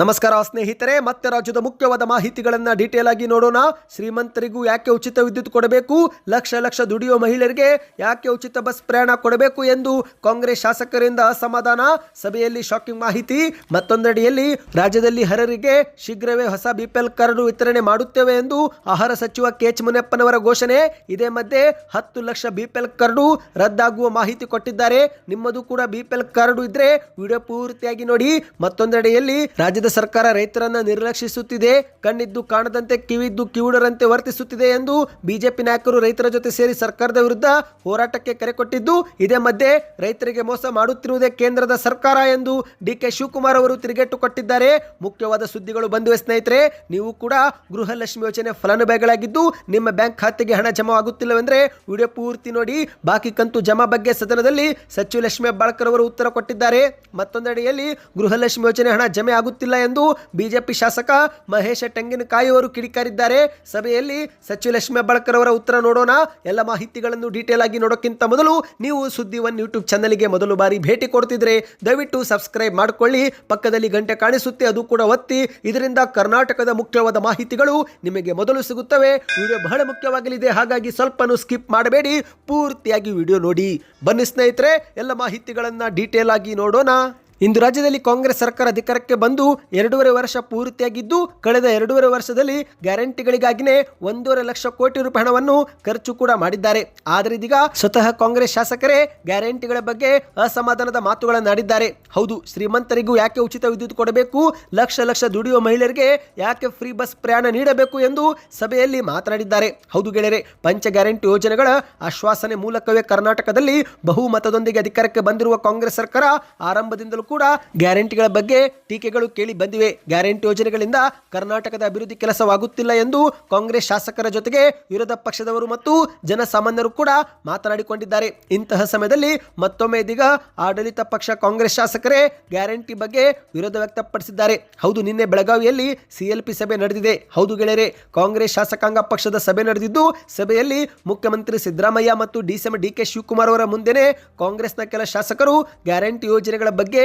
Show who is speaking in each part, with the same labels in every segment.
Speaker 1: ನಮಸ್ಕಾರ ಸ್ನೇಹಿತರೆ, ಮತ್ತೆ ರಾಜ್ಯದ ಮುಖ್ಯವಾದ ಮಾಹಿತಿಗಳನ್ನ ಡೀಟೇಲ್ ಆಗಿ ನೋಡೋಣ. ಶ್ರೀಮಂತರಿಗೂ ಯಾಕೆ ಉಚಿತ ವಿದ್ಯುತ್ ಕೊಡಬೇಕು? ಲಕ್ಷ ಲಕ್ಷ ದುಡಿಯೋ ಮಹಿಳೆಯರಿಗೆ ಯಾಕೆ ಉಚಿತ ಬಸ್ ಪ್ರಯಾಣ ಕೊಡಬೇಕು ಎಂದು ಕಾಂಗ್ರೆಸ್ ಶಾಸಕರಿಂದ ಅಸಮಾಧಾನ? ಸಭೆಯಲ್ಲಿ ಶಾಕಿಂಗ್ ಮಾಹಿತಿ. ಮತ್ತೊಂದೆಡೆಯಲ್ಲಿ, ರಾಜ್ಯದಲ್ಲಿ ಹರರಿಗೆ ಶೀಘ್ರವೇ ಹೊಸ ಬಿಪಿಎಲ್ ಕಾರ್ಡ್ ವಿತರಣೆ ಮಾಡುತ್ತೇವೆ ಎಂದು ಆಹಾರ ಸಚಿವ ಕೆ ಎಚ್ ಮುನಿಯಪ್ಪನವರ ಘೋಷಣೆ. ಇದೇ ಮಧ್ಯೆ, ಹತ್ತು ಲಕ್ಷ ಬಿಪಿಎಲ್ ಕಾರ್ಡು ರದ್ದಾಗುವ ಮಾಹಿತಿ ಕೊಟ್ಟಿದ್ದಾರೆ. ನಿಮ್ಮದು ಕೂಡ ಬಿಪಿಎಲ್ ಕಾರ್ಡು ಇದ್ರೆ ವಿಡಿಯೋ ಪೂರ್ತಿಯಾಗಿ ನೋಡಿ. ಮತ್ತೊಂದೆಡೆಯಲ್ಲಿ, ರಾಜ್ಯದ ಸರ್ಕಾರ ರೈತರನ್ನ ನಿರ್ಲಕ್ಷಿಸುತ್ತಿದೆ. ಕಣ್ಣಿದ್ದು ಕಾಣದಂತೆ, ಕಿವಿದ್ದು ಕಿವುಡರಂತೆ ವರ್ತಿಸುತ್ತಿದೆ ಎಂದು ಬಿಜೆಪಿ ನಾಯಕರು ರೈತರ ಜೊತೆ ಸೇರಿ ಸರ್ಕಾರದ ವಿರುದ್ಧ ಹೋರಾಟಕ್ಕೆ ಕರೆ ಕೊಟ್ಟಿದ್ದು, ಇದೇ ಮಧ್ಯೆ ರೈತರಿಗೆ ಮೋಸ ಮಾಡುತ್ತಿರುವುದೇ ಕೇಂದ್ರದ ಸರ್ಕಾರ ಎಂದು ಡಿ ಕೆ ಶಿವಕುಮಾರ್ ಅವರು ತಿರುಗೇಟು ಕೊಟ್ಟಿದ್ದಾರೆ. ಮುಖ್ಯವಾದ ಸುದ್ದಿಗಳು ಬಂದಿವೆ ಸ್ನೇಹಿತರೆ, ನೀವು ಕೂಡ ಗೃಹಲಕ್ಷ್ಮಿ ಯೋಜನೆ ಫಲಾನುಭವಿಗಳಾಗಿದ್ದು, ನಿಮ್ಮ ಬ್ಯಾಂಕ್ ಖಾತೆಗೆ ಹಣ ಜಮಾ ಆಗುತ್ತಿಲ್ಲವೆಂದರೆ ವಿಡಿಯೋ ಪೂರ್ತಿ ನೋಡಿ, ಬಾಕಿ ಕಂತು ಜಮಾ ಬಗ್ಗೆ ಸದನದಲ್ಲಿ ಸಚಿವ ಲಕ್ಷ್ಮಿ ಬಾಳ್ಕರ್ ಅವರು ಉತ್ತರ ಕೊಟ್ಟಿದ್ದಾರೆ. ಮತ್ತೊಂದೆಡೆಯಲ್ಲಿ ಗೃಹಲಕ್ಷ್ಮಿ ಯೋಜನೆ ಹಣ ಜಮೆ ಆಗುತ್ತಿಲ್ಲ ಎಂದು ಬಿಜೆಪಿ ಶಾಸಕ ಮಹೇಶ ಟೆಂಗಿನಕಾಯಿ ಅವರು ಕಿಡಿಕಾರಿದ್ದಾರೆ. ಸಭೆಯಲ್ಲಿ ಸಚಿವ ಲಕ್ಷ್ಮಿ ಹೆಬ್ಬಾಳ್ಕರ್ ಅವರ ಉತ್ತರ ನೋಡೋಣ. ಎಲ್ಲ ಮಾಹಿತಿಗಳನ್ನು ಡೀಟೇಲ್ ಆಗಿ ನೋಡೋಕ್ಕಿಂತ ಮೊದಲು ನೀವು ಸುದ್ದಿ ಒನ್ ಯೂಟ್ಯೂಬ್ ಚಾನಲ್ಗೆ ಮೊದಲು ಬಾರಿ ಭೇಟಿ ಕೊಡ್ತಿದ್ರೆ ದಯವಿಟ್ಟು ಸಬ್ಸ್ಕ್ರೈಬ್ ಮಾಡಿಕೊಳ್ಳಿ. ಪಕ್ಕದಲ್ಲಿ ಗಂಟೆ ಕಾಣಿಸುತ್ತೆ, ಅದು ಕೂಡ ಒತ್ತಿ. ಇದರಿಂದ ಕರ್ನಾಟಕದ ಮುಖ್ಯವಾದ ಮಾಹಿತಿಗಳು ನಿಮಗೆ ಮೊದಲು ಸಿಗುತ್ತವೆ. ವಿಡಿಯೋ ಬಹಳ ಮುಖ್ಯವಾಗಲಿದೆ, ಹಾಗಾಗಿ ಸ್ವಲ್ಪನೂ ಸ್ಕಿಪ್ ಮಾಡಬೇಡಿ. ಪೂರ್ತಿಯಾಗಿ ವಿಡಿಯೋ ನೋಡಿ. ಬನ್ನಿ ಸ್ನೇಹಿತರೆ, ಎಲ್ಲ ಮಾಹಿತಿಗಳನ್ನು ಡೀಟೇಲ್ ಆಗಿ ನೋಡೋಣ. ಇಂದು ರಾಜ್ಯದಲ್ಲಿ ಕಾಂಗ್ರೆಸ್ ಸರ್ಕಾರ ಅಧಿಕಾರಕ್ಕೆ ಬಂದು ಎರಡೂವರೆ ವರ್ಷ ಪೂರ್ತಿಯಾಗಿದ್ದು, ಕಳೆದ ಎರಡೂವರೆ ವರ್ಷದಲ್ಲಿ ಗ್ಯಾರಂಟಿಗಳಿಗಾಗಿನೇ ಒಂದೂವರೆ ಲಕ್ಷ ಕೋಟಿ ರೂಪಾಯಿ ಹಣವನ್ನು ಖರ್ಚು ಕೂಡ ಮಾಡಿದ್ದಾರೆ. ಆದರೆ ಇದೀಗ ಸ್ವತಃ ಕಾಂಗ್ರೆಸ್ ಶಾಸಕರೇ ಗ್ಯಾರಂಟಿಗಳ ಬಗ್ಗೆ ಅಸಮಾಧಾನದ ಮಾತುಗಳನ್ನಾಡಿದ್ದಾರೆ ಹೌದು, ಶ್ರೀಮಂತರಿಗೂ ಯಾಕೆ ಉಚಿತ ವಿದ್ಯುತ್ ಕೊಡಬೇಕು? ಲಕ್ಷ ಲಕ್ಷ ದುಡಿಯುವ ಮಹಿಳೆಯರಿಗೆ ಯಾಕೆ ಫ್ರೀ ಬಸ್ ಪ್ರಯಾಣ ನೀಡಬೇಕು ಎಂದು ಸಭೆಯಲ್ಲಿ ಮಾತನಾಡಿದ್ದಾರೆ. ಹೌದು ಗೆಳೆಯರೆ, ಪಂಚ ಗ್ಯಾರಂಟಿ ಯೋಜನೆಗಳ ಆಶ್ವಾಸನೆ ಮೂಲಕವೇ ಕರ್ನಾಟಕದಲ್ಲಿ ಬಹುಮತದೊಂದಿಗೆ ಅಧಿಕಾರಕ್ಕೆ ಬಂದಿರುವ ಕಾಂಗ್ರೆಸ್ ಸರ್ಕಾರ ಆರಂಭದಿಂದಲೂ ಕೂಡ ಗ್ಯಾರಂಟಿಗಳ ಬಗ್ಗೆ ಟೀಕೆಗಳು ಕೇಳಿ ಬಂದಿವೆ. ಗ್ಯಾರಂಟಿ ಯೋಜನೆಗಳಿಂದ ಕರ್ನಾಟಕದ ಅಭಿವೃದ್ಧಿ ಕೆಲಸವಾಗುತ್ತಿಲ್ಲ ಎಂದು ಕಾಂಗ್ರೆಸ್ ಶಾಸಕರ ಜೊತೆಗೆ ವಿರೋಧ ಪಕ್ಷದವರು ಮತ್ತು ಜನಸಾಮಾನ್ಯರು ಕೂಡ ಮಾತನಾಡಿಕೊಂಡಿದ್ದಾರೆ. ಇಂತಹ ಸಮಯದಲ್ಲಿ ಮತ್ತೊಮ್ಮೆ ಇದೀಗ ಆಡಳಿತ ಪಕ್ಷ ಕಾಂಗ್ರೆಸ್ ಶಾಸಕರೇ ಗ್ಯಾರಂಟಿ ಬಗ್ಗೆ ವಿರೋಧ ವ್ಯಕ್ತಪಡಿಸಿದ್ದಾರೆ. ಹೌದು, ನಿನ್ನೆ ಬೆಳಗಾವಿಯಲ್ಲಿ ಸಿಎಲ್ಪಿ ಸಭೆ ನಡೆದಿದೆ. ಹೌದು ಗೆಳೆಯರೆ, ಕಾಂಗ್ರೆಸ್ ಶಾಸಕಾಂಗ ಪಕ್ಷದ ಸಭೆ ನಡೆದಿದ್ದು, ಸಭೆಯಲ್ಲಿ ಮುಖ್ಯಮಂತ್ರಿ ಸಿದ್ದರಾಮಯ್ಯ ಮತ್ತು ಡಿಸಿಎಂ ಡಿ ಕೆ ಶಿವಕುಮಾರ್ ಅವರ ಮುಂದೆನೆ ಕಾಂಗ್ರೆಸ್ನ ಕೆಲ ಶಾಸಕರು ಗ್ಯಾರಂಟಿ ಯೋಜನೆಗಳ ಬಗ್ಗೆ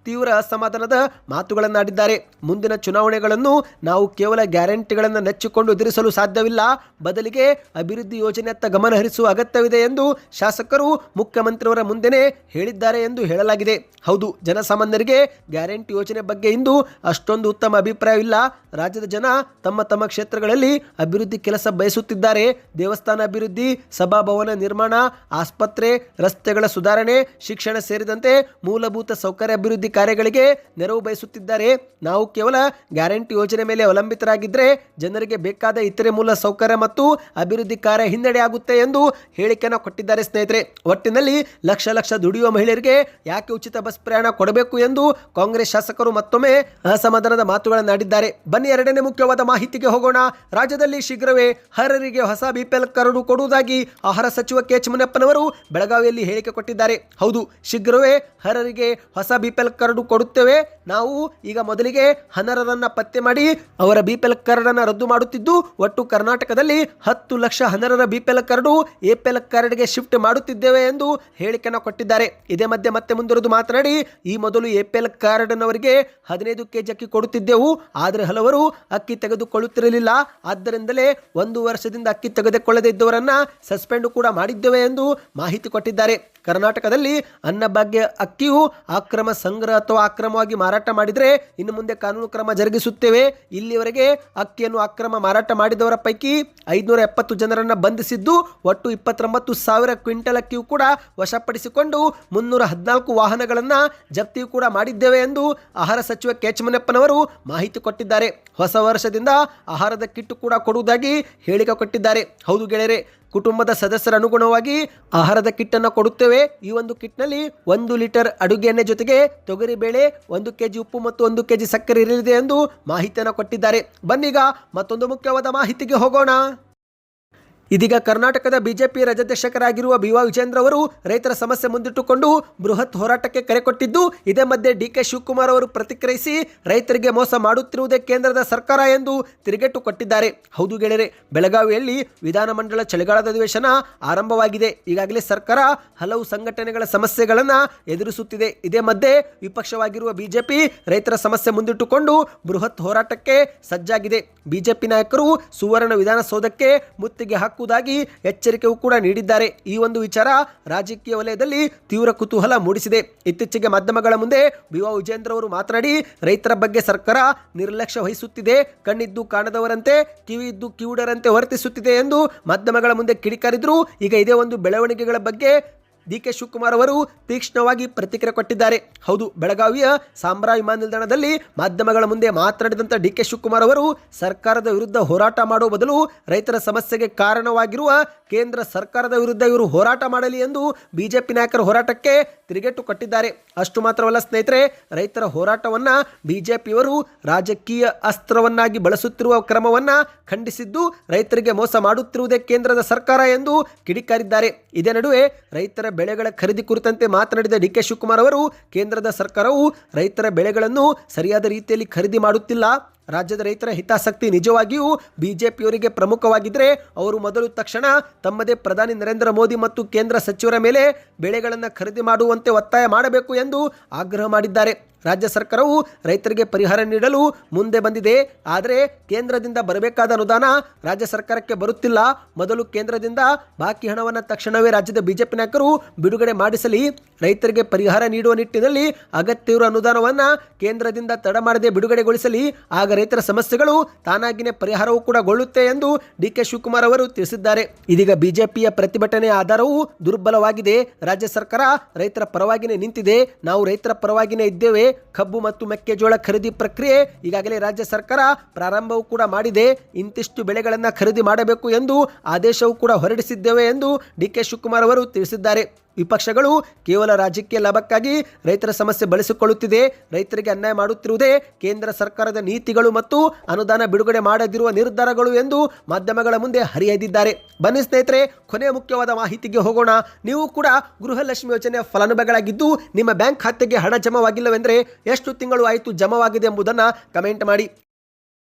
Speaker 1: ತೀವ್ರ ಅಸಮಾಧಾನದ ಮಾತುಗಳನ್ನಾಡಿದ್ದಾರೆ. ಮುಂದಿನ ಚುನಾವಣೆಗಳನ್ನು ನಾವು ಕೇವಲ ಗ್ಯಾರಂಟಿಗಳನ್ನು ನೆಚ್ಚಿಕೊಂಡು ಎದುರಿಸಲು ಸಾಧ್ಯವಿಲ್ಲ. ಬದಲಿಗೆ ಅಭಿವೃದ್ಧಿ ಯೋಜನೆಯತ್ತ ಗಮನ ಹರಿಸುವ ಅಗತ್ಯವಿದೆ ಎಂದು ಶಾಸಕರು ಮುಖ್ಯಮಂತ್ರಿಯವರ ಮುಂದೆನೇ ಹೇಳಿದ್ದಾರೆ ಎಂದು ಹೇಳಲಾಗಿದೆ. ಹೌದು, ಜನಸಾಮಾನ್ಯರಿಗೆ ಗ್ಯಾರಂಟಿ ಯೋಜನೆ ಬಗ್ಗೆ ಇಂದು ಅಷ್ಟೊಂದು ಉತ್ತಮ ಅಭಿಪ್ರಾಯವಿಲ್ಲ. ರಾಜ್ಯದ ಜನ ತಮ್ಮ ತಮ್ಮ ಕ್ಷೇತ್ರಗಳಲ್ಲಿ ಅಭಿವೃದ್ಧಿ ಕೆಲಸ ಬಯಸುತ್ತಿದ್ದಾರೆ. ದೇವಸ್ಥಾನ ಅಭಿವೃದ್ಧಿ, ಸಭಾಭವನ ನಿರ್ಮಾಣ, ಆಸ್ಪತ್ರೆ, ರಸ್ತೆಗಳ ಸುಧಾರಣೆ, ಶಿಕ್ಷಣ ಸೇರಿದಂತೆ ಮೂಲಭೂತ ಸೌಕರ್ಯ ಅಭಿವೃದ್ಧಿ ಕಾರ್ಯಗಳಿಗೆ ನೆರವು ಬಯಸುತ್ತಿದ್ದಾರೆ. ನಾವು ಕೇವಲ ಗ್ಯಾರಂಟಿ ಯೋಜನೆ ಮೇಲೆ ಅವಲಂಬಿತರಾಗಿದ್ದರೆ ಜನರಿಗೆ ಬೇಕಾದ ಇತರೆ ಮೂಲ ಸೌಕರ್ಯ ಮತ್ತು ಅಭಿವೃದ್ಧಿ ಕಾರ್ಯ ಹಿನ್ನಡೆ ಆಗುತ್ತೆ ಎಂದು ಹೇಳಿಕೆಯನ್ನು ಕೊಟ್ಟಿದ್ದಾರೆ ಸ್ನೇಹಿತರೆ. ಒಟ್ಟಿನಲ್ಲಿ ಲಕ್ಷ ಲಕ್ಷ ದುಡಿಯುವ ಮಹಿಳೆಯರಿಗೆ ಯಾಕೆ ಉಚಿತ ಬಸ್ ಪ್ರಯಾಣ ಕೊಡಬೇಕು ಎಂದು ಕಾಂಗ್ರೆಸ್ ಶಾಸಕರು ಮತ್ತೊಮ್ಮೆ ಅಸಮಾಧಾನದ ಮಾತುಗಳನ್ನಾಡಿದ್ದಾರೆ ಬನ್ನಿ ಎರಡನೇ ಮುಖ್ಯವಾದ ಮಾಹಿತಿಗೆ ಹೋಗೋಣ. ರಾಜ್ಯದಲ್ಲಿ ಶೀಘ್ರವೇ ಹರರಿಗೆ ಹೊಸ ಬಿಪಿಎಲ್ ಕರಡು ಕೊಡುವುದಾಗಿ ಆಹಾರ ಸಚಿವ ಕೆ ಬೆಳಗಾವಿಯಲ್ಲಿ ಹೇಳಿಕೆ ಕೊಟ್ಟಿದ್ದಾರೆ. ಹೌದು, ಶೀಘ್ರವೇ ಹರರಿಗೆ ಹೊಸ ಬಿಪಿಎಲ್ ಕರಡು ಕೊಡುತ್ತೇವೆ. ನಾವು ಈಗ ಮೊದಲಿಗೆ ಹನರರನ್ನ ಪತ್ತೆ ಮಾಡಿ ಅವರ ಬಿಪಿಎಲ್ ಕಾರ್ಡನ್ನು ರದ್ದು ಮಾಡುತ್ತಿದ್ದು, ಒಟ್ಟು ಕರ್ನಾಟಕದಲ್ಲಿ ಹತ್ತು lakh ಹನರರ L card A P L ಕಾರ್ಡ್ಗೆ ಶಿಫ್ಟ್ ಮಾಡುತ್ತಿದ್ದೇವೆ ಎಂದು ಹೇಳಿಕೆಯನ್ನು ಕೊಟ್ಟಿದ್ದಾರೆ. ಇದೇ ಮಧ್ಯೆ ಮತ್ತೆ ಮುಂದುವರೆದು ಮಾತನಾಡಿ, ಈ ಮೊದಲು ಎ ಪಿ ಎಲ್ ಕಾರ್ಡ್ನವರಿಗೆ ಹದಿನೈದು ಕೆಜಿ ಅಕ್ಕಿ ಕೊಡುತ್ತಿದ್ದೆವು. ಆದರೆ ಹಲವರು ಅಕ್ಕಿ ತೆಗೆದುಕೊಳ್ಳುತ್ತಿರಲಿಲ್ಲ. ಆದ್ದರಿಂದಲೇ ಒಂದು ವರ್ಷದಿಂದ ಅಕ್ಕಿ ತೆಗೆದುಕೊಳ್ಳದೇ ಇದ್ದವರನ್ನು ಸಸ್ಪೆಂಡ್ ಕೂಡ ಮಾಡಿದ್ದೇವೆ ಎಂದು ಮಾಹಿತಿ ಕೊಟ್ಟಿದ್ದಾರೆ. ಕರ್ನಾಟಕದಲ್ಲಿ ಅನ್ನಭಾಗ್ಯ ಅಕ್ಕಿಯು ಅಕ್ರಮ ಸಂಗ್ರಹ ಅಥವಾ ಅಕ್ರಮವಾಗಿ ಮಾರಾಟ ಮಾಡಿದರೆ ಇನ್ನು ಮುಂದೆ ಕಾನೂನು ಕ್ರಮ ಜರುಗಿಸುತ್ತೇವೆ. ಇಲ್ಲಿವರೆಗೆ ಅಕ್ಕಿಯನ್ನು ಅಕ್ರಮ ಮಾರಾಟ ಮಾಡಿದವರ ಪೈಕಿ ಐದುನೂರ ಎಪ್ಪತ್ತು ಜನರನ್ನು ಬಂಧಿಸಿದ್ದು, ಒಟ್ಟು ಇಪ್ಪತ್ತೊಂಬತ್ತು ಸಾವಿರ ಕ್ವಿಂಟಲ್ ಅಕ್ಕಿಯು ಕೂಡ ವಶಪಡಿಸಿಕೊಂಡು ಮುನ್ನೂರ ಹದಿನಾಲ್ಕು ವಾಹನಗಳನ್ನು ಜಪ್ತಿಯು ಕೂಡ ಮಾಡಿದ್ದೇವೆ ಎಂದು ಆಹಾರ ಸಚಿವ ಕೆ ಮಾಹಿತಿ ಕೊಟ್ಟಿದ್ದಾರೆ. ಹೊಸ ವರ್ಷದಿಂದ ಆಹಾರದ ಕಿಟ್ಟು ಕೂಡ ಕೊಡುವುದಾಗಿ ಹೇಳಿಕೆ ಕೊಟ್ಟಿದ್ದಾರೆ. ಹೌದು ಗೆಳೆಯರೆ ಕುಟುಂಬದ ಸದಸ್ಯರ ಅನುಗುಣವಾಗಿ ಆಹಾರದ ಕಿಟ್ಟನ್ನು ಕೊಡುತ್ತೇವೆ. ಈ ಒಂದು ಕಿಟ್ನಲ್ಲಿ ಒಂದು ಲೀಟರ್ ಅಡುಗೆ ಎಣ್ಣೆ ಜೊತೆಗೆ ತೊಗರಿ ಬೇಳೆ, ಒಂದು ಕೆಜಿ ಉಪ್ಪು ಮತ್ತು ಒಂದು ಕೆಜಿ ಸಕ್ಕರೆ ಇರಲಿದೆ ಎಂದು ಮಾಹಿತಿಯನ್ನು ಕೊಟ್ಟಿದ್ದಾರೆ. ಬನ್ನೀಗ ಮತ್ತೊಂದು ಮುಖ್ಯವಾದ ಮಾಹಿತಿಗೆ ಹೋಗೋಣ. ಇದೀಗ ಕರ್ನಾಟಕದ ಬಿಜೆಪಿ ರಾಜ್ಯಾಧ್ಯಕ್ಷರಾಗಿರುವ ಬಿ ವಾ ವಿಜೇಂದ್ರ ಅವರು ರೈತರ ಸಮಸ್ಯೆ ಮುಂದಿಟ್ಟುಕೊಂಡು ಬೃಹತ್ ಹೋರಾಟಕ್ಕೆ ಕರೆ ಕೊಟ್ಟಿದ್ದು, ಇದೇ ಮಧ್ಯೆ ಡಿ ಕೆ ಶಿವಕುಮಾರ್ ಅವರು ಪ್ರತಿಕ್ರಿಯಿಸಿ ರೈತರಿಗೆ ಮೋಸ ಮಾಡುತ್ತಿರುವುದೇ ಕೇಂದ್ರದ ಸರ್ಕಾರ ಎಂದು ತಿರುಗೇಟು ಕೊಟ್ಟಿದ್ದಾರೆ. ಹೌದು ಗೆಳೆಯರೆ, ಬೆಳಗಾವಿಯಲ್ಲಿ ವಿಧಾನಮಂಡಲ ಚಳಿಗಾಲದ ಅಧಿವೇಶನ ಆರಂಭವಾಗಿದೆ. ಈಗಾಗಲೇ ಸರ್ಕಾರ ಹಲವು ಸಂಘಟನೆಗಳ ಸಮಸ್ಯೆಗಳನ್ನು ಎದುರಿಸುತ್ತಿದೆ. ಇದೇ ಮಧ್ಯೆ ವಿಪಕ್ಷವಾಗಿರುವ ಬಿಜೆಪಿ ರೈತರ ಸಮಸ್ಯೆ ಮುಂದಿಟ್ಟುಕೊಂಡು ಬೃಹತ್ ಹೋರಾಟಕ್ಕೆ ಸಜ್ಜಾಗಿದೆ. ಬಿಜೆಪಿ ನಾಯಕರು ಸುವರ್ಣ ವಿಧಾನಸೌಧಕ್ಕೆ ಮುತ್ತಿಗೆ ಹಾಕುವುದಾಗಿ ಎಚ್ಚರಿಕೆಯೂ ಕೂಡ ನೀಡಿದ್ದಾರೆ. ಈ ಒಂದು ವಿಚಾರ ರಾಜಕೀಯ ವಲಯದಲ್ಲಿ ತೀವ್ರ ಕುತೂಹಲ ಮೂಡಿಸಿದೆ. ಇತ್ತೀಚೆಗೆ ಮಾಧ್ಯಮಗಳ ಮುಂದೆ ಬಿ ವಾ ವಿಜೇಂದ್ರ ಅವರು ಮಾತನಾಡಿ, ರೈತರ ಬಗ್ಗೆ ಸರ್ಕಾರ ನಿರ್ಲಕ್ಷ್ಯ ವಹಿಸುತ್ತಿದೆ. ಕಣ್ಣಿದ್ದು ಕಾಣದವರಂತೆ ಕಿವಿ ಇದ್ದು ಕಿವುಡರಂತೆ ವರ್ತಿಸುತ್ತಿದೆ ಎಂದು ಮಾಧ್ಯಮಗಳ ಮುಂದೆ ಕಿಡಿಕಾರಿದ್ರು. ಈಗ ಇದೇ ಒಂದು ಬೆಳವಣಿಗೆಗಳ ಬಗ್ಗೆ ಡಿ ಕೆ ಶಿವಕುಮಾರ್ ಅವರು ತೀಕ್ಷ್ಣವಾಗಿ ಪ್ರತಿಕ್ರಿಯೆ ಕೊಟ್ಟಿದ್ದಾರೆ. ಹೌದು, ಬೆಳಗಾವಿಯ ಸಾಂಬ್ರಾ ವಿಮಾನ ನಿಲ್ದಾಣದಲ್ಲಿ ಮಾಧ್ಯಮಗಳ ಮುಂದೆ ಮಾತನಾಡಿದಂಥ ಡಿ ಕೆ ಶಿವಕುಮಾರ್ ಅವರು ಸರ್ಕಾರದ ವಿರುದ್ಧ ಹೋರಾಟ ಮಾಡುವ ಬದಲು ರೈತರ ಸಮಸ್ಯೆಗೆ ಕಾರಣವಾಗಿರುವ ಕೇಂದ್ರ ಸರ್ಕಾರದ ವಿರುದ್ಧ ಇವರು ಹೋರಾಟ ಮಾಡಲಿ ಎಂದು ಬಿಜೆಪಿ ನಾಯಕರ ಹೋರಾಟಕ್ಕೆ ತಿರುಗೇಟು ಕೊಟ್ಟಿದ್ದಾರೆ. ಅಷ್ಟು ಮಾತ್ರವಲ್ಲ ಸ್ನೇಹಿತರೆ, ರೈತರ ಹೋರಾಟವನ್ನು ಬಿಜೆಪಿಯವರು ರಾಜಕೀಯ ಅಸ್ತ್ರವನ್ನಾಗಿ ಬಳಸುತ್ತಿರುವ ಕ್ರಮವನ್ನು ಖಂಡಿಸಿದ್ದು ರೈತರಿಗೆ ಮೋಸ ಮಾಡುತ್ತಿರುವುದೇ ಕೇಂದ್ರದ ಸರ್ಕಾರ ಎಂದು ಕಿಡಿಕಾರಿದ್ದಾರೆ. ಇದೇ ನಡುವೆ ರೈತರ ಬೆಳೆಗಳ ಖರೀದಿ ಕುರಿತಂತೆ ಮಾತನಾಡಿದ ಡಿ ಕೆ ಶಿವಕುಮಾರ್ ಅವರು, ಕೇಂದ್ರದ ಸರ್ಕಾರವು ರೈತರ ಬೆಳೆಗಳನ್ನು ಸರಿಯಾದ ರೀತಿಯಲ್ಲಿ ಖರೀದಿ ಮಾಡುತ್ತಿಲ್ಲ. ರಾಜ್ಯದ ರೈತರ ಹಿತಾಸಕ್ತಿ ನಿಜವಾಗಿಯೂ ಬಿಜೆಪಿಯವರಿಗೆ ಪ್ರಮುಖವಾಗಿದ್ದರೆ ಅವರು ಮೊದಲು ತಕ್ಷಣ ತಮ್ಮದೇ ಪ್ರಧಾನಿ ನರೇಂದ್ರ ಮೋದಿ ಮತ್ತು ಕೇಂದ್ರ ಸಚಿವರ ಮೇಲೆ ಬೆಳೆಗಳನ್ನು ಖರೀದಿ ಮಾಡುವಂತೆ ಒತ್ತಾಯ ಮಾಡಬೇಕು ಎಂದು ಆಗ್ರಹ ಮಾಡಿದ್ದಾರೆ. ರಾಜ್ಯ ಸರ್ಕಾರವು ರೈತರಿಗೆ ಪರಿಹಾರ ನೀಡಲು ಮುಂದೆ ಬಂದಿದೆ. ಆದರೆ ಕೇಂದ್ರದಿಂದ ಬರಬೇಕಾದ ಅನುದಾನ ರಾಜ್ಯ ಸರ್ಕಾರಕ್ಕೆ ಬರುತ್ತಿಲ್ಲ. ಮೊದಲು ಕೇಂದ್ರದಿಂದ ಬಾಕಿ ಹಣವನ್ನು ತಕ್ಷಣವೇ ರಾಜ್ಯದ ಬಿಜೆಪಿ ನಾಯಕರು ಬಿಡುಗಡೆ ಮಾಡಿಸಲಿ. ರೈತರಿಗೆ ಪರಿಹಾರ ನೀಡುವ ನಿಟ್ಟಿನಲ್ಲಿ ಅಗತ್ಯವಿರುವ ಅನುದಾನವನ್ನು ಕೇಂದ್ರದಿಂದ ತಡ ಮಾಡದೆ ಬಿಡುಗಡೆಗೊಳಿಸಲಿ. ಆಗ ರೈತರ ಸಮಸ್ಯೆಗಳು ತಾನಾಗಿನೇ ಪರಿಹಾರವೂ ಕೂಡ ಗೊಳ್ಳುತ್ತೆ ಎಂದು ಡಿ ಕೆ ಶಿವಕುಮಾರ್ ಅವರು ತಿಳಿಸಿದ್ದಾರೆ. ಇದೀಗ ಬಿಜೆಪಿಯ ಪ್ರತಿಭಟನೆ ಆಧಾರವು ದುರ್ಬಲವಾಗಿದೆ. ರಾಜ್ಯ ಸರ್ಕಾರ ರೈತರ ಪರವಾಗಿನೇ ನಿಂತಿದೆ. ನಾವು ರೈತರ ಪರವಾಗಿನೇ ಇದ್ದೇವೆ. ಕಬ್ಬು ಮತ್ತು ಮೆಕ್ಕೆಜೋಳ ಖರೀದಿ ಪ್ರಕ್ರಿಯೆ ಈಗಾಗಲೇ ರಾಜ್ಯ ಸರ್ಕಾರ ಪ್ರಾರಂಭವೂ ಕೂಡ ಮಾಡಿದೆ. ಇಂತಿಷ್ಟು ಬೆಳೆಗಳನ್ನು ಖರೀದಿ ಮಾಡಬೇಕು ಎಂದು ಆದೇಶವೂ ಕೂಡ ಹೊರಡಿಸಿದ್ದೇವೆ ಎಂದು ಡಿ ಕೆ ಶಿವಕುಮಾರ್ ಅವರು ತಿಳಿಸಿದ್ದಾರೆ. ವಿಪಕ್ಷಗಳು ಕೇವಲ ರಾಜಕೀಯ ಲಾಭಕ್ಕಾಗಿ ರೈತರ ಸಮಸ್ಯೆ ಬಳಸಿಕೊಳ್ಳುತ್ತಿದೆ, ರೈತರಿಗೆ ಅನ್ಯಾಯ ಮಾಡುತ್ತಿರುವುದೇ ಕೇಂದ್ರ ಸರ್ಕಾರದ ನೀತಿಗಳು ಮತ್ತು ಅನುದಾನ ಬಿಡುಗಡೆ ಮಾಡದಿರುವ ನಿರ್ಧಾರಗಳು ಎಂದು ಮಾಧ್ಯಮಗಳ ಮುಂದೆ ಹರಿಯದಿದ್ದಾರೆ. ಬನ್ನಿ ಸ್ನೇಹಿತರೆ, ಕೊನೆಯ ಮುಖ್ಯವಾದ ಮಾಹಿತಿಗೆ ಹೋಗೋಣ. ನೀವು ಕೂಡ ಗೃಹಲಕ್ಷ್ಮಿ ಯೋಜನೆಯ ಫಲಾನುಭವಿಗಳಾಗಿದ್ದು ನಿಮ್ಮ ಬ್ಯಾಂಕ್ ಖಾತೆಗೆ ಹಣ ಜಮವಾಗಿಲ್ಲವೆಂದರೆ ಎಷ್ಟು ತಿಂಗಳು ಆಯಿತು ಜಮವಾಗಿದೆ ಎಂಬುದನ್ನು ಕಮೆಂಟ್ ಮಾಡಿ.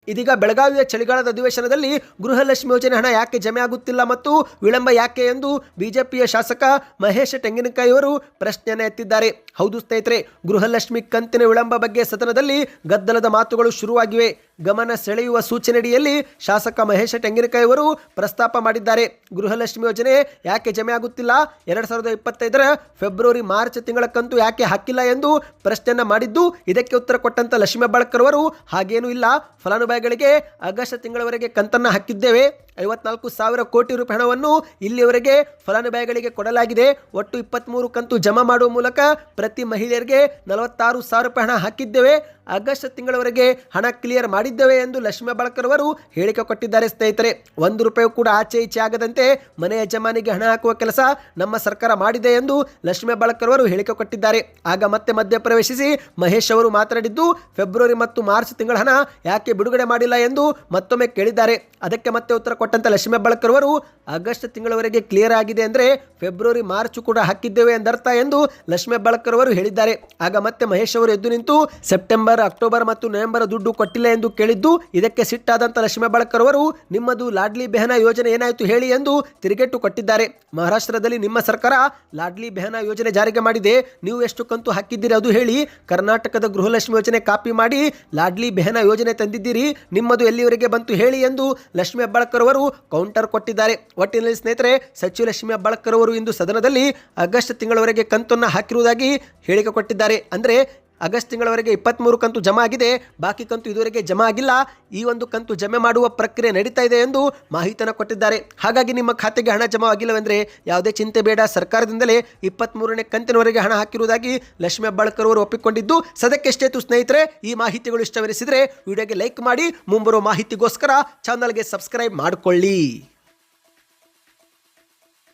Speaker 1: ಇದೀಗ ಬೆಳಗಾವಿಯ ಚಳಿಗಾಲದ ಅಧಿವೇಶನದಲ್ಲಿ ಗೃಹಲಕ್ಷ್ಮಿ ಯೋಜನೆ ಹಣ ಯಾಕೆ ಜಮೆ ಆಗುತ್ತಿಲ್ಲ ಮತ್ತು ವಿಳಂಬ ಯಾಕೆ ಎಂದು ಬಿಜೆಪಿಯ ಶಾಸಕ ಮಹೇಶ್ ತೆಂಗಿನಕಾಯಿ ಅವರು ಪ್ರಶ್ನೆಯನ್ನು ಎತ್ತಿದ್ದಾರೆ. ಹೌದು ಸ್ನೇಹಿತರೆ, ಗೃಹಲಕ್ಷ್ಮಿ ಕಂತಿನ ವಿಳಂಬ ಬಗ್ಗೆ ಸದನದಲ್ಲಿ ಗದ್ದಲದ ಮಾತುಗಳು ಶುರುವಾಗಿವೆ. ಗಮನ ಸೆಳೆಯುವ ಸೂಚನೆಯಡಿಯಲ್ಲಿ ಶಾಸಕ ಮಹೇಶ ತೆಂಗಿನಕಾಯಿ ಅವರು ಪ್ರಸ್ತಾಪ ಮಾಡಿದ್ದಾರೆ. ಗೃಹಲಕ್ಷ್ಮಿ ಯೋಜನೆ ಯಾಕೆ ಜಮೆ ಆಗುತ್ತಿಲ್ಲ? ಎರಡು ಸಾವಿರದ ಇಪ್ಪತ್ತೈದರ ಫೆಬ್ರವರಿ, ಮಾರ್ಚ್ ತಿಂಗಳ ಕಂತು ಯಾಕೆ ಹಾಕಿಲ್ಲ ಎಂದು ಪ್ರಶ್ನೆಯನ್ನು ಮಾಡಿದ್ದು ಇದಕ್ಕೆ ಉತ್ತರ ಕೊಟ್ಟಂತ ಲಕ್ಷ್ಮೀ ಹೆಬ್ಬಾಳ್ಕರ್ ಅವರು ಹಾಗೇನೂ ಇಲ್ಲ. ಫಲಾನುಭವಿಗಳಿಗೆ ಆಗಸ್ಟ್ ತಿಂಗಳವರೆಗೆ ಕಂತನ್ನು ಹಾಕಿದ್ದೇವೆ. ಐವತ್ನಾಲ್ಕು ಸಾವಿರ ಕೋಟಿ ರೂಪಾಯಿ ಹಣವನ್ನು ಇಲ್ಲಿಯವರೆಗೆ ಫಲಾನುಭವಿಗಳಿಗೆ ಕೊಡಲಾಗಿದೆ. ಒಟ್ಟು ಇಪ್ಪತ್ತ್ಮೂರು ಕಂತು ಜಮಾ ಮಾಡುವ ಮೂಲಕ ಪ್ರತಿ ಮಹಿಳೆಯರಿಗೆ ನಲವತ್ತಾರು ಸಾವಿರ ರೂಪಾಯಿ ಹಣ ಹಾಕಿದ್ದೇವೆ. ಆಗಸ್ಟ್ ತಿಂಗಳವರೆಗೆ ಹಣ ಕ್ಲಿಯರ್ ಮಾಡಿದ್ದೇವೆ ಎಂದು ಲಕ್ಷ್ಮೀ ಬಾಳ್ಕರ್ ಅವರು ಹೇಳಿಕೆ ಕೊಟ್ಟಿದ್ದಾರೆ ಸ್ನೇಹಿತರೆ. ಒಂದು ರೂಪಾಯಿ ಕೂಡ ಆಚೆ ಈಚೆ ಆಗದಂತೆ ಮನೆ ಯಜಮಾನಿಗೆ ಹಣ ಹಾಕುವ ಕೆಲಸ ನಮ್ಮ ಸರ್ಕಾರ ಮಾಡಿದೆ ಎಂದು ಲಕ್ಷ್ಮೀ ಬಾಳ್ಕರ್ ಅವರು ಹೇಳಿಕೆ ಕೊಟ್ಟಿದ್ದಾರೆ. ಆಗ ಮತ್ತೆ ಮಧ್ಯಪ್ರವೇಶಿಸಿ ಮಹೇಶ್ ಅವರು ಮಾತನಾಡಿದ್ದು, ಫೆಬ್ರವರಿ ಮತ್ತು ಮಾರ್ಚ್ ತಿಂಗಳ ಹಣ ಯಾಕೆ ಬಿಡುಗಡೆ ಮಾಡಿಲ್ಲ ಎಂದು ಮತ್ತೊಮ್ಮೆ ಕೇಳಿದ್ದಾರೆ. ಅದಕ್ಕೆ ಮತ್ತೆ ಉತ್ತರ ಕೊಟ್ಟಂತ ಲಕ್ಷ್ಮೀ ಬಾಳ್ಕರ್ ಅವರು ಆಗಸ್ಟ್ ತಿಂಗಳವರೆಗೆ ಕ್ಲಿಯರ್ ಆಗಿದೆ ಅಂದರೆ ಫೆಬ್ರವರಿ, ಮಾರ್ಚ್ ಕೂಡ ಹಾಕಿದ್ದೇವೆ ಎಂದರ್ಥ ಎಂದು ಲಕ್ಷ್ಮೀ ಬಾಳ್ಕರ್ ಅವರು ಹೇಳಿದ್ದಾರೆ. ಆಗ ಮತ್ತೆ ಮಹೇಶ್ ಅವರು ಎದ್ದು ನಿಂತು, ಸೆಪ್ಟೆಂಬರ್ ಅಕ್ಟೋಬರ್ ಮತ್ತು ನವೆಂಬರ್ ದುಡ್ಡು ಕೊಟ್ಟಿಲ್ಲ ಎಂದು ಕೇಳಿದ್ದು, ಇದಕ್ಕೆ ಸಿಟ್ಟಾದಂಥ ಲಕ್ಷ್ಮೀ ಬಾಳ್ಕರ್ ಅವರು, ನಿಮ್ಮದು ಲಾಡ್ಲಿ ಬೆಹನ ಯೋಜನೆ ಏನಾಯಿತು ಹೇಳಿ ಎಂದು ತಿರುಗೇಟು ಕೊಟ್ಟಿದ್ದಾರೆ. ಮಹಾರಾಷ್ಟ್ರದಲ್ಲಿ ನಿಮ್ಮ ಸರ್ಕಾರ ಲಾಡ್ಲಿ ಬೆಹನ ಯೋಜನೆ ಜಾರಿಗೆ ಮಾಡಿದೆ. ನೀವು ಎಷ್ಟು ಕಂತು ಹಾಕಿದ್ದೀರಿ ಅದು ಹೇಳಿ, ಕರ್ನಾಟಕದ ಗೃಹಲಕ್ಷ್ಮಿ ಯೋಜನೆ ಕಾಪಿ ಮಾಡಿ ಲಾಡ್ಲಿ ಬೆಹನ ಯೋಜನೆ ತಂದಿದ್ದೀರಿ. ನಿಮ್ಮದು ಎಲ್ಲಿವರೆಗೆ ಬಂತು ಹೇಳಿ ಎಂದು ಲಕ್ಷ್ಮೀ ಹೆಬ್ಬಾಳ್ಕರ್ ಅವರು ಕೌಂಟರ್ ಕೊಟ್ಟಿದ್ದಾರೆ. ಒಟ್ಟಿನಲ್ಲಿ ಸ್ನೇಹಿತರೆ, ಸಚಿವ ಲಕ್ಷ್ಮೀ ಹೆಬ್ಬಾಳ್ಕರ್ ಅವರು ಇಂದು ಸದನದಲ್ಲಿ ಆಗಸ್ಟ್ ತಿಂಗಳವರೆಗೆ ಕಂತನ್ನು ಹಾಕಿರುವುದಾಗಿ ಹೇಳಿಕೆ ಕೊಟ್ಟಿದ್ದಾರೆ. ಅಂದರೆ ಆಗಸ್ಟ್ ತಿಂಗಳವರೆಗೆ ಇಪ್ಪತ್ತ್ಮೂರು ಕಂತು ಜಮಾ ಆಗಿದೆ. ಬಾಕಿ ಕಂತು ಇದುವರೆಗೆ ಜಮಾ ಆಗಿಲ್ಲ. ಈ ಒಂದು ಕಂತು ಜಮೆ ಮಾಡುವ ಪ್ರಕ್ರಿಯೆ ನಡೀತಾ ಇದೆ ಎಂದು ಮಾಹಿತಿಯನ್ನು ಕೊಟ್ಟಿದ್ದಾರೆ. ಹಾಗಾಗಿ ನಿಮ್ಮ ಖಾತೆಗೆ ಹಣ ಜಮಾ ಆಗಿಲ್ಲವೆಂದರೆ ಯಾವುದೇ ಚಿಂತೆ ಬೇಡ. ಸರ್ಕಾರದಿಂದಲೇ ಇಪ್ಪತ್ತ್ಮೂರನೇ ಕಂತಿನವರೆಗೆ ಹಣ ಹಾಕಿರುವುದಾಗಿ ಲಕ್ಷ್ಮೀ ಹೆಬ್ಬಾಳ್ಕರ್ ಅವರು ಒಪ್ಪಿಕೊಂಡಿದ್ದು. ಸದ್ಯಕ್ಕೆಷ್ಟೇತು ಸ್ನೇಹಿತರೆ, ಈ ಮಾಹಿತಿಗಳು ಇಷ್ಟವೆನಿಸಿದರೆ ವಿಡಿಯೋಗೆ ಲೈಕ್ ಮಾಡಿ ಮುಂಬರುವ ಮಾಹಿತಿಗೋಸ್ಕರ ಚಾನಲ್ಗೆ ಸಬ್ಸ್ಕ್ರೈಬ್ ಮಾಡಿಕೊಳ್ಳಿ.